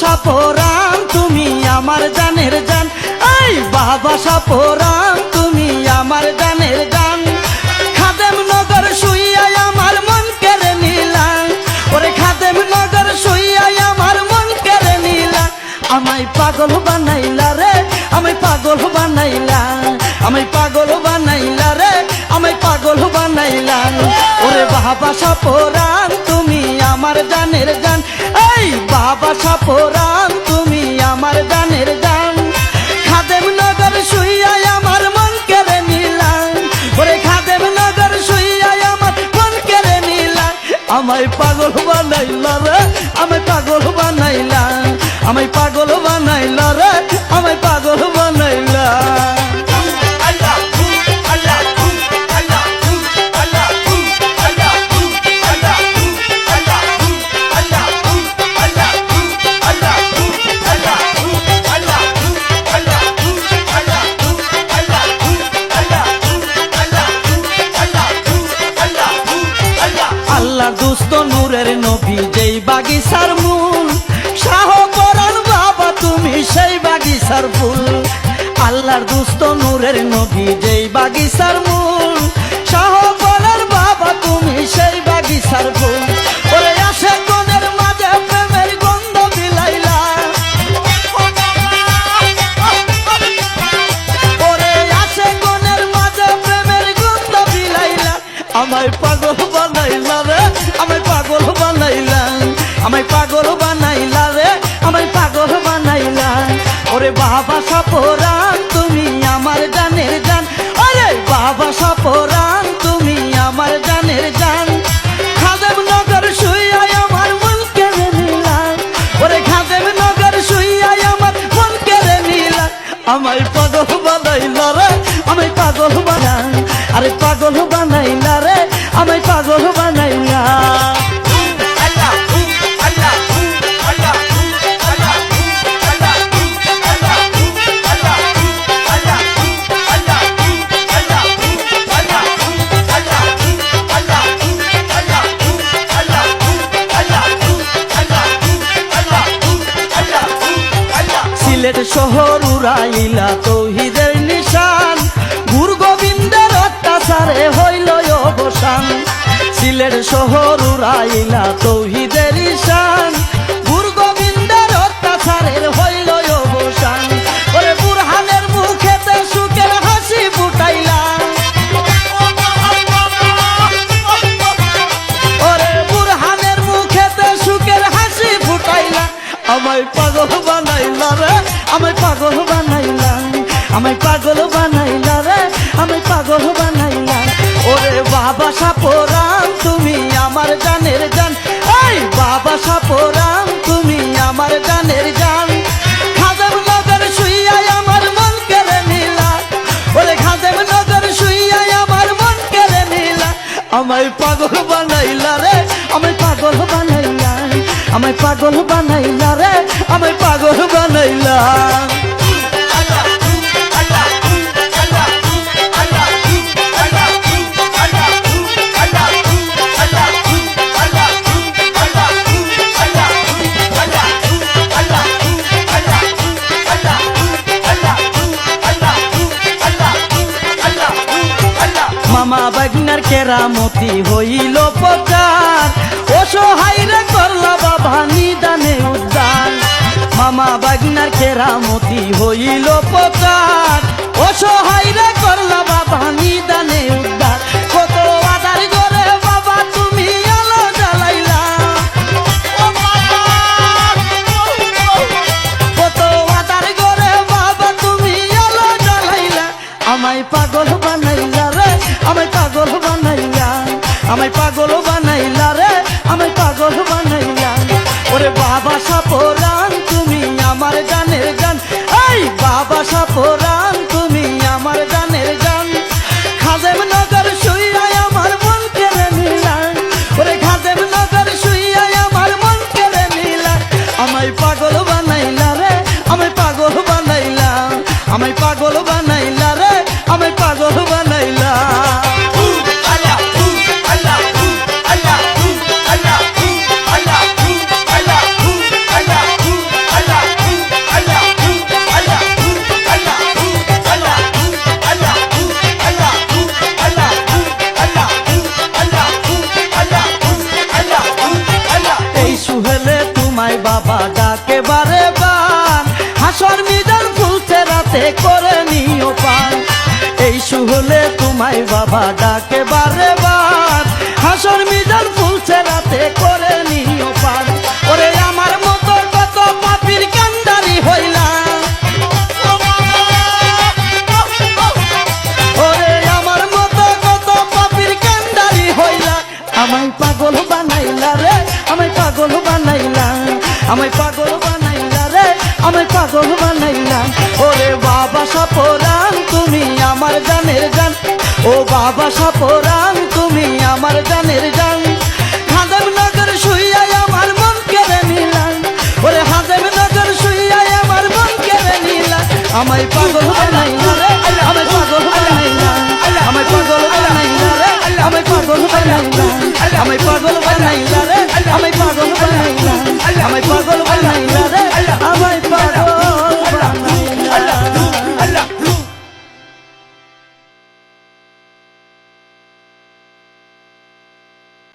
সাপোরাম তুমি আমার জানের জান। এই বাবা সাপোরাম তুমি আমার জানের জান। খাদেম নগর শুইয়াই আমার মন কেড়ে নিলাম। ওরে খাদেম নগর শুইয়াই আমার মন কেড়ে নিলাম। আমায় পাগল বানাইলা রে, আমায় পাগল বানাইলা। আমায় পাগল বানাইলা রে, আমায় পাগল বানাইলা। ওরে বাবা সাপোরাম তুমি আমার জানের জান। এই বাবা সাপোরাম তুমি আমার গানের গান খাদেম নগর শুইয়া আমার মন কেড়ে নিলাম। ওরে খাদেম নগর শুইয়া আমার মন কেড়ে নিলাম। আমায় পাগল বানাইলা রে, আমায় পাগল বানাইলা। আমায় পাগল বানাইলা রে, আমায় পাগল বাগিচার ফুল, আল্লাহর দুস্ত নূরের নবী যেই বাগিচার মূল। শাহ পরাণ বাবা, তুমি সেই বাগিচার ফুল। আমায় পাগল বানাইলা রে, আমায় পাগল বানাইলা। আমায় পাগল আমায় পাগল বানাইলা সিলেট শহর উড়াইলা তৌহিদের সিলেট শহর উড়াইলা তৌহিদের ঈশান। গুরু অত্যাচারের হইল অবসান। ওরে বুরহানের মুখেতে সুখের হাসি ফুটাইলা। ওরে বুরহানের মুখেতে সুখের হাসি ফুটাইলা। আমায় পাগল বানাইলা রে, আমায় পাগল বানাইলা। আমায় পাগল বানাইলা রে আমায় পাগল বানাইলা ওরে বাবা সাপোরাম, তুমি আমার জানের জান। এই বাবা সাপোরাম, তুমি আমার জানের জান। মন নিলা। আমায় পাগল বানাইলা রে, আমায় পাগল বানাইলা। আমায় পাগল বানাইলা রে, আমায় পাগল বানাইলা। মামা বাগনার কেরামতি হইল প্রচার। অসহায় রে করলা বাবা নিদানে উদ্যান মামা বাগনার কেরামতি হইল প্রচার। আমায় পাগল বানাইলা রে, আমায় পাগল বানাইলা। ওরে বাবা সাপোরাম তুমি আমার জানের জান এই বাবা সাপোরাম তুমি আমার জানের জান খাদেম নগর শুইয়াই আমার মন কেড়ে নিলাম। ওরে খাদেম নগর শুইয়াই আমার মন কেড়ে নিলাম। আমায় পাগল বানাইলা রে, আমায় পাগল বানাইলা। আমায় পাগল বানাইলা করে নিও পান। এই সুহলে তোমায় বাবা ডাকে বারে বার। হাসর মিজান ফুলছে রাতে করে নিও পান। ওরে আমার মতো কত পাপির কান্দারি হইলাম ওরে আমার মতো কত পাপির কান্দারি হইলা। আমায় পাগল বানাইলা রে, আমায় পাগল বানাইলা। আমায় পাগল বানাইলা রে, আমায় পাগল বানাইলা। আশা পরাণ, তুমি আমার জানের জান। হাজেম নগর শুইয়াই আমার মন কেড়ে নিলাম। ওরে হাজেম নগর শুইয়াই আমার মন কেড়ে নিলাম। আমায় পাগল বানাই রে, আমায় পাগল বানাই আমায় পাগল বানাই রে, আমায় পাগল বানাই আমায় পাগল বানাই রে, আমায় পাগল বানাই আমায় পাগল বানাই